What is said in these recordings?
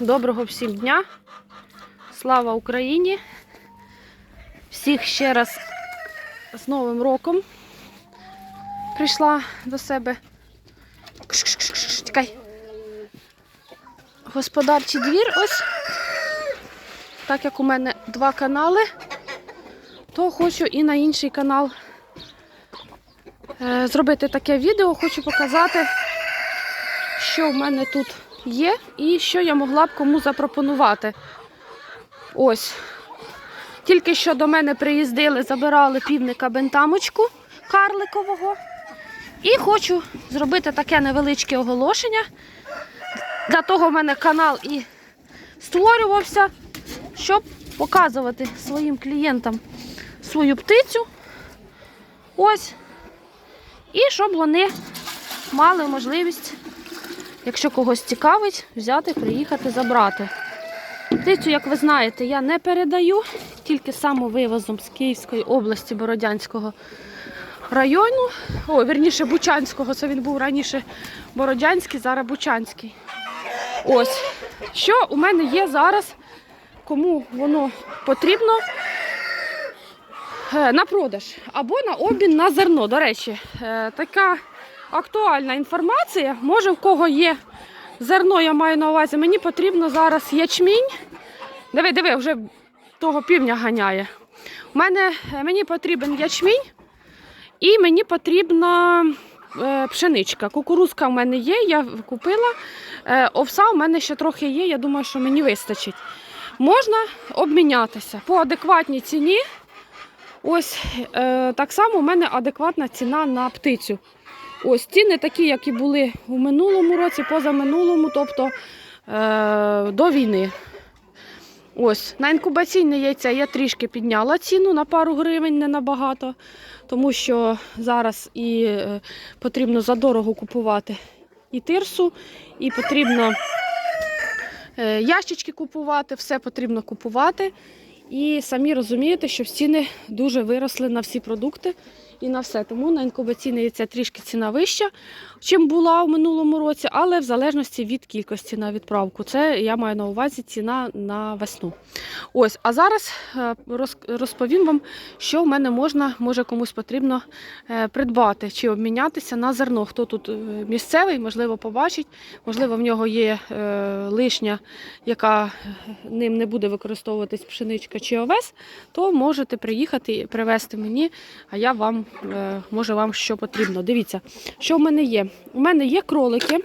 Доброго всім дня. Слава Україні. Всіх ще раз з Новим роком прийшла до себе. Тікай. Господарчий двір ось. Так як у мене два канали, то хочу і на інший канал е, зробити таке відео. Хочу показати, що в мене тут є і що я могла б кому запропонувати. Ось. Тільки що до мене приїздили, забирали півника бентамочку карликового. І хочу зробити таке невеличке оголошення. Для того в мене канал і створювався, щоб показувати своїм клієнтам свою птицю. Ось. І щоб вони мали можливість, якщо когось цікавить, взяти, приїхати, забрати. Птицю, як ви знаєте, я не передаю, тільки самовивозом з Київської області Бородянського району. О, вірніше Бучанського. Це він був раніше Бородянський, зараз Бучанський. Ось. Що у мене є зараз, кому воно потрібно е, на продаж або на обмін на зерно. До речі, е, така актуальна інформація. Може, в кого є зерно, я маю на увазі, мені потрібно зараз ячмінь. Диви, диви, вже того півня ганяє. У мене е, мені потрібен ячмінь і мені потрібна е, пшеничка. Кукурузка в мене є, я купила. Е, овса в мене ще трохи є, я думаю, що мені вистачить. Можна обмінятися по адекватній ціні. Ось е, так само у мене адекватна ціна на птицю. Ось ціни такі, як і були у минулому році, позаминулому, тобто е, до війни. Ось, на інкубаційне яйця я трішки підняла ціну на пару гривень, не набагато, тому що зараз і е, потрібно задорого купувати і тирсу, і потрібно е, ящички купувати, все потрібно купувати. І самі розумієте, що ціни дуже виросли на всі продукти і на все. Тому на інкубаційне яйця трішки ціна вища, чим була у минулому році, але в залежності від кількості на відправку. Це я маю на увазі ціна на весну. Ось, а зараз е, розповім вам, що в мене можна, може комусь потрібно е, придбати чи обмінятися на зерно. Хто тут е, місцевий, можливо, побачить, можливо, в нього є лишня, яка ним не буде використовуватись пшеничка чи овес, то можете приїхати і привезти мені, а я вам, може, вам що потрібно. Дивіться, що в мене є. У мене є кролики,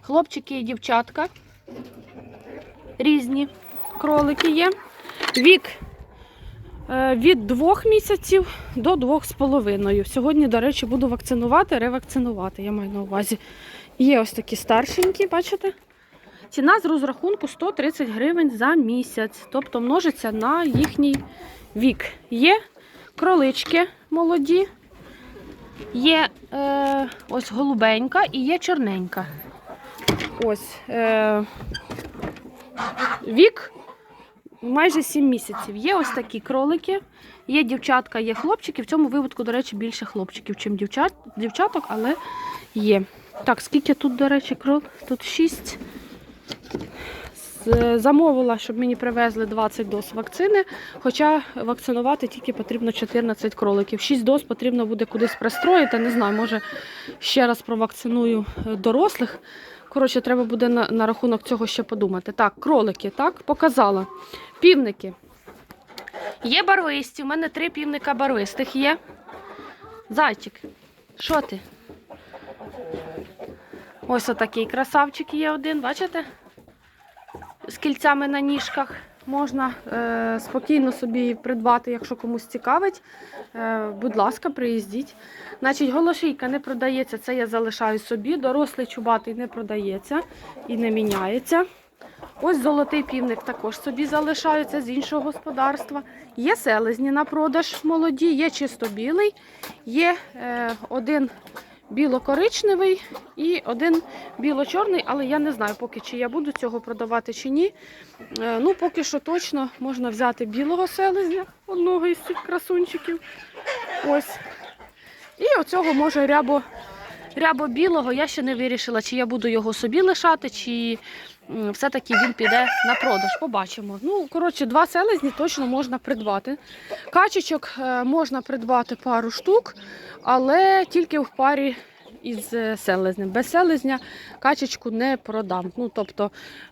хлопчики і дівчатка. Різні кролики є. Вік е, від двох місяців до двох з половиною. Сьогодні, до речі, буду вакцинувати, ревакцинувати, я маю на увазі. Є ось такі старшенькі, бачите? Ціна з розрахунку 130 гривень за місяць, тобто множиться на їхній вік. Є кролички молоді, є е, ось голубенька і є чорненька. Ось е, вік майже 7 місяців. Є ось такі кролики, є дівчатка, є хлопчики. В цьому випадку, до речі, більше хлопчиків, ніж дівчат, дівчаток, але є. Так, скільки тут, до речі, крол? Тут 6. З- Замовила, щоб мені привезли 20 доз вакцини, хоча вакцинувати тільки потрібно 14 кроликів. 6 доз потрібно буде кудись пристроїти. Не знаю, може ще раз провакциную е, дорослих. Коротше, треба буде на, на рахунок цього ще подумати. Так, кролики, так, показала. Півники. Є барвисті. У мене три півника барвистих є. Зайчик, що ти? Ось отакий красавчик є один, бачите? З кільцями на ніжках. Можна е, спокійно собі придбати, якщо комусь цікавить. Е, будь ласка, приїздіть. Значить, голошийка не продається, це я залишаю собі. Дорослий чубатий не продається і не міняється. Ось золотий півник також собі залишаються з іншого господарства. Є селезні на продаж молоді, є чисто білий, є е, один біло-коричневий і один біло-чорний, але я не знаю поки чи я буду цього продавати чи ні. Е, ну, поки що точно можна взяти білого селезня, одного із цих красунчиків. Ось. І оцього може рябо рябо-білого я ще не вирішила, чи я буду його собі лишати, чи все-таки він піде на продаж. Побачимо. Ну, коротше, два селезні точно можна придбати. Качечок е, можна придбати пару штук, але тільки в парі із е, селезнем. Без селезня качечку не продам. Ну, тобто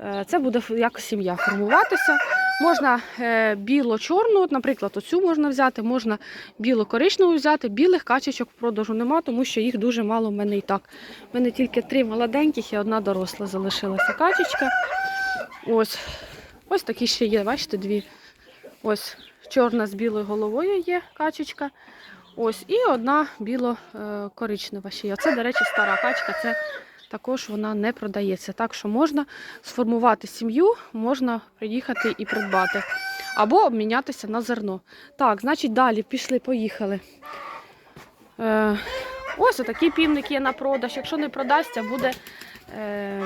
е, це буде як сім'я формуватися. Можна е, біло-чорну, наприклад, оцю можна взяти, можна біло-коричневу взяти. Білих качечок в продажу нема, тому що їх дуже мало в мене і так. У мене тільки три молоденьких і одна доросла залишилася качечка. Ось. Ось такі ще є, бачите, дві. Ось чорна з білою головою є качечка. Ось, і одна біло-коричнева ще є. Це, до речі, стара качка, це також вона не продається. Так що можна сформувати сім'ю, можна приїхати і придбати. Або обмінятися на зерно. Так, значить, далі пішли, поїхали. Е, ось такий півник є на продаж. Якщо не продасться, буде, е,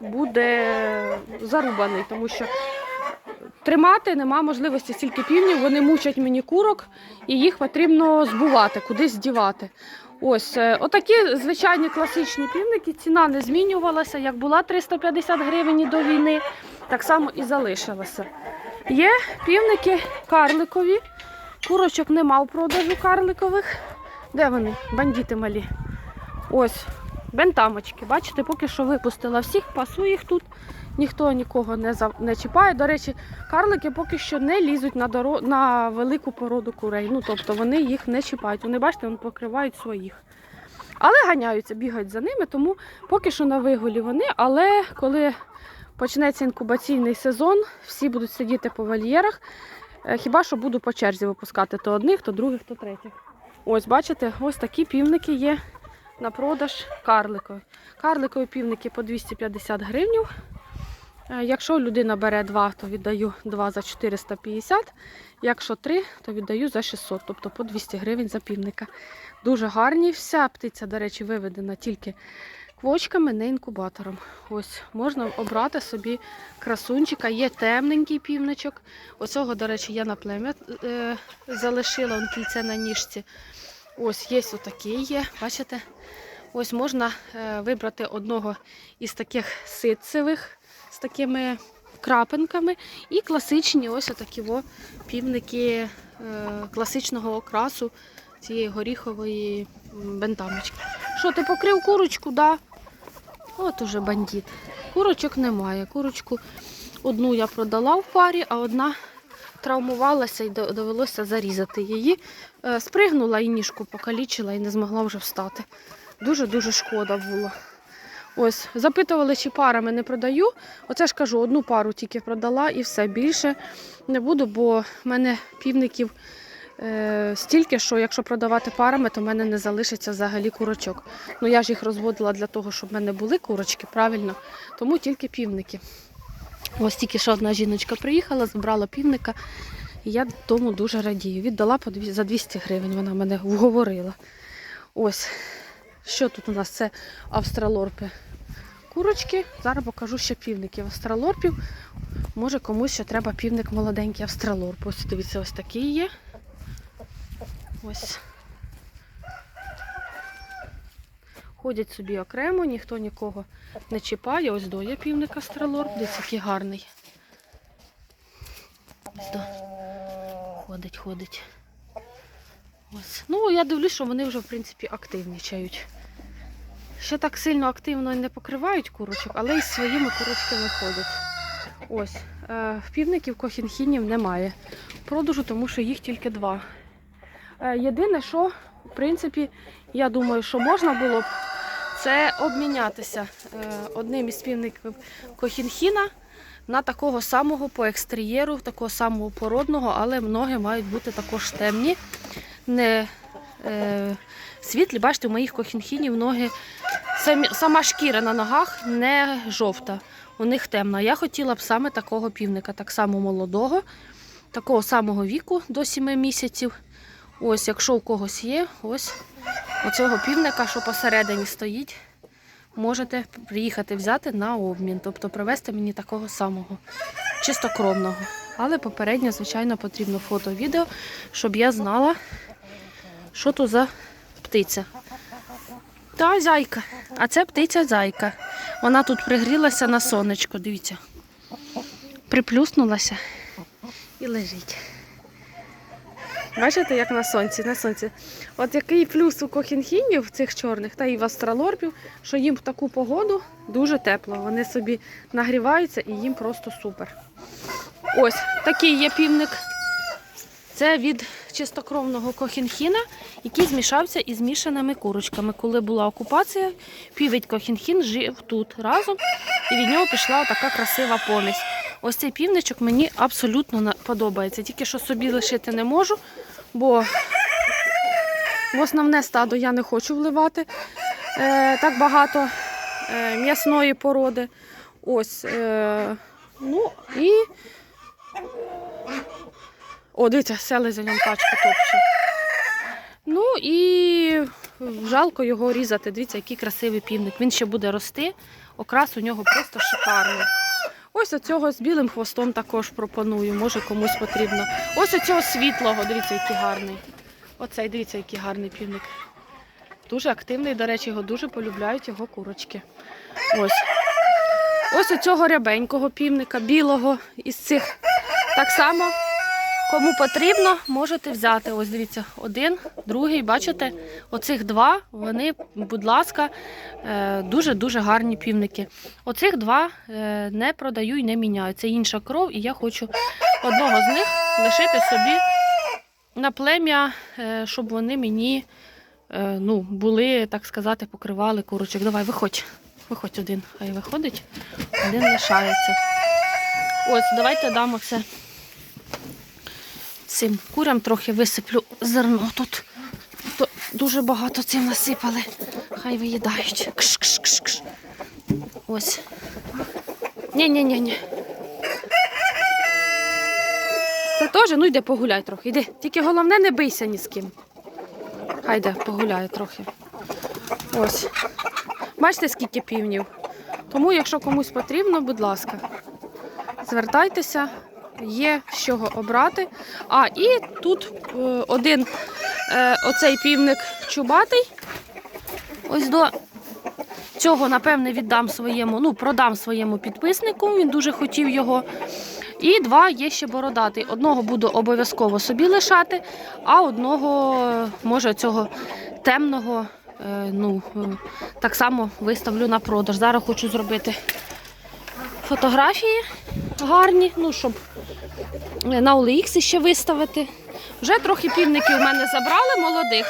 буде зарубаний, тому що тримати нема можливості стільки півнів, вони мучать мені курок, і їх потрібно збувати, кудись дівати. Ось е, отакі звичайні класичні півники. Ціна не змінювалася. Як була 350 гривень до війни, так само і залишилася. Є півники карликові. Курочок нема в продажу карликових. Де вони? Бандіти малі. Ось, бентамочки. Бачите, поки що випустила всіх, пасу їх тут. Ніхто нікого не, за... не чіпає. До речі, карлики поки що не лізуть на, доро... на велику породу курей. Ну, тобто вони їх не чіпають. Вони, бачите, вони покривають своїх. Але ганяються, бігають за ними, тому поки що на виголі вони. Але коли почнеться інкубаційний сезон, всі будуть сидіти по вольєрах. Е, Хіба що буду по черзі випускати то одних, то других, то третіх. Ось, бачите, ось такі півники є на продаж карликові. Карликові півники по 250 гривень. Е, Якщо людина бере два, то віддаю два за 450. Якщо три, то віддаю за 600, тобто по 200 гривень за півника. Дуже гарні. Вся птиця, до речі, виведена тільки квочками, не інкубатором. Ось можна обрати собі красунчика. Є темненький півничок. Оцього, до речі, я на плем'я е, залишила он кільце на ніжці. Ось є отакий є. Бачите? Ось можна е, вибрати одного із таких ситцевих з такими крапинками. І класичні ось отакі во півники е, класичного окрасу цієї горіхової бентамочки. Що, ти покрив курочку? Да? От уже бандит. Курочок немає. Курочку одну я продала в парі, а одна травмувалася і довелося зарізати її. Е, Спригнула і ніжку покалічила і не змогла вже встати. Дуже-дуже шкода було. Ось, запитували, чи парами не продаю. Оце ж кажу, одну пару тільки продала і все. Більше не буду, бо в мене півників е, стільки, що якщо продавати парами, то в мене не залишиться взагалі курочок. Ну я ж їх розводила для того, щоб в мене були курочки, правильно, тому тільки півники. Ось тільки що одна жіночка приїхала, забрала півника, і я тому дуже радію. Віддала за 200 гривень, вона мене вговорила. Ось, що тут у нас? Це австралорпи. Курочки. Зараз покажу ще півників австралорпів. Може комусь ще треба півник молоденький австралорп. Ось дивіться, ось такий є. Ось. Ходять собі окремо, ніхто нікого не чіпає. Ось до є півник австралорп. Дивіться, який гарний. Ось. Ходить, ходить. Ось. Ну, я дивлюсь, що вони вже, в принципі, активнічають. Ще так сильно активно не покривають курочок, але із своїми курочками ходять. Ось. Е, півників кохінхінів немає. Продажу, тому що їх тільки два. Е, єдине, що, в принципі, я думаю, що можна було б, це обмінятися е, одним із півників кохінхіна на такого самого по екстер'єру, такого самого породного, але ноги мають бути також темні, не е, світлі. Бачите, у моїх кохінхінів ноги, самі, сама шкіра на ногах не жовта, у них темна. Я хотіла б саме такого півника, так само молодого, такого самого віку до 7 місяців. Ось, якщо у когось є, ось оцього півника, що посередині стоїть, можете приїхати взяти на обмін, тобто привезти мені такого самого, чистокровного. Але попередньо, звичайно, потрібно фото, відео, щоб я знала, що то за птиця. Та зайка. А це птиця зайка. Вона тут пригрілася на сонечко, дивіться. Приплюснулася і лежить. Бачите, як на сонці, на сонці. От який плюс у кохінхінів цих чорних та і в астралорпів, що їм в таку погоду дуже тепло. Вони собі нагріваються і їм просто супер. Ось такий є півник. Це від чистокровного кохінхіна, який змішався із мішаними курочками. Коли була окупація, півень кохінхін жив тут разом, і від нього пішла така красива помість. Ось цей півничок мені абсолютно подобається. Тільки що собі лишити не можу, бо в основне стадо я не хочу вливати е, так багато е, м'ясної породи. Ось. Е, ну і. О, дивіться, селезенем качку топче. Ну і жалко його різати. Дивіться, який красивий півник. Він ще буде рости. Окрас у нього просто шикарний. Ось оцього з білим хвостом також пропоную, може комусь потрібно. Ось оцього світлого, дивіться, який гарний. Оцей, дивіться, який гарний півник. Дуже активний, до речі, його дуже полюбляють його курочки. Ось. Ось оцього рябенького півника, білого із цих. Так само, кому потрібно, можете взяти. Ось дивіться, один, другий, бачите, оцих два, вони, будь ласка, дуже-дуже гарні півники. Оцих два е, не продаю і не міняю. Це інша кров, і я хочу одного з них лишити собі на плем'я, е, щоб вони мені е, ну, були, так сказати, покривали курочок. Давай, виходь. Виходь один, хай виходить, один лишається. Ось, давайте дамо це цим курям трохи висиплю зерно тут. Дуже багато цим насипали. Хай виїдають. Кш -кш -кш -кш. Ось. Ні-ні-ні-ні. Це теж, ну йди погуляй трохи. Йди. Тільки головне не бийся ні з ким. Хай йде, погуляє трохи. Ось. Бачите, скільки півнів. Тому, якщо комусь потрібно, будь ласка, звертайтеся, є з чого обрати. А, і тут е, один е, оцей півник чубатий. Ось до цього, напевне, віддам своєму, ну, продам своєму підписнику. Він дуже хотів його. І два є ще бородатий. Одного буду обов'язково собі лишати, а одного, е, може, цього темного, ну, так само виставлю на продаж. Зараз хочу зробити фотографії гарні, ну, щоб на OLX ще виставити. Вже трохи півників в мене забрали молодих.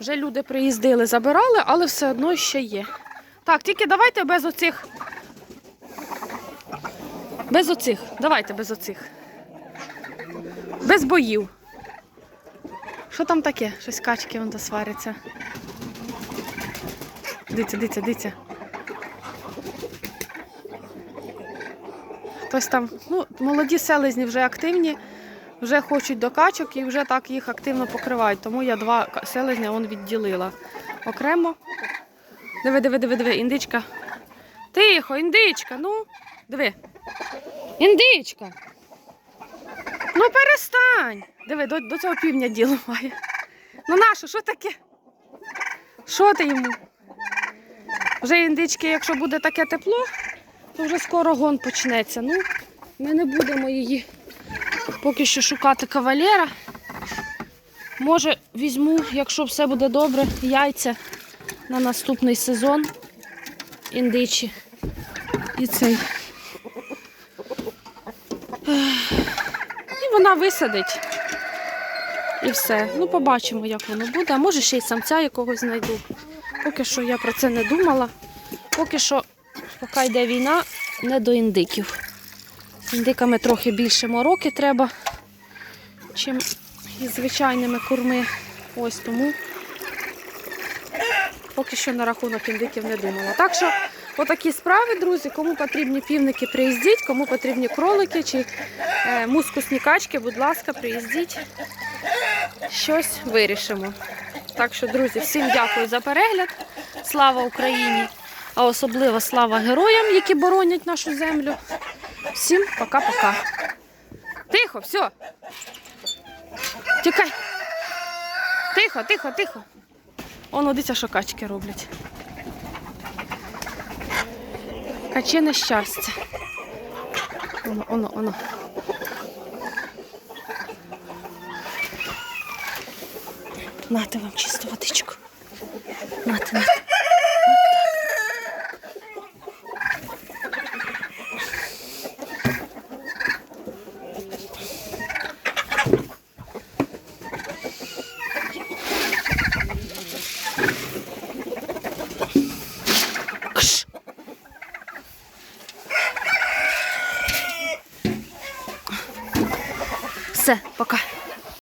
Вже люди приїздили, забирали, але все одно ще є. Так, тільки давайте без оцих. Без оцих. Давайте без оцих. Без боїв. Що там таке? Щось качки вон сваряться. Дивіться, дивіться, дивіться. Хтось там, ну, молоді селезні вже активні, вже хочуть до качок і вже так їх активно покривають. Тому я два селезня вон відділила окремо. Диви, диви, диви, диви, індичка. Тихо, індичка, ну, диви. Індичка. Ну перестань. Диви, до, до цього півня діло має. Ну нащо, що таке? Що ти йому? Вже індички, якщо буде таке тепло, то вже скоро гон почнеться. Ну, ми не будемо її поки що шукати кавалера. Може, візьму, якщо все буде добре, яйця на наступний сезон індичі. І цей. І вона висадить. І все. Ну, побачимо, як воно буде. А може ще й самця якогось знайду. Поки що я про це не думала. Поки що, поки йде війна, не до індиків. Індиками трохи більше мороки треба, чим із звичайними курми. Ось тому поки що на рахунок індиків не думала. Так що, отакі справи, друзі. Кому потрібні півники, приїздіть, кому потрібні кролики чи е, мускусні качки, будь ласка, приїздіть. Щось вирішимо. Так що, друзі, всім дякую за перегляд. Слава Україні! А особливо слава героям, які боронять нашу землю. Всім пока-пока. Тихо, все. Тікай. Тихо, тихо, тихо. Воно дитя, що качки роблять. на щастя. Оно, оно, оно. Нате вам чисту водичку. Нате, нате.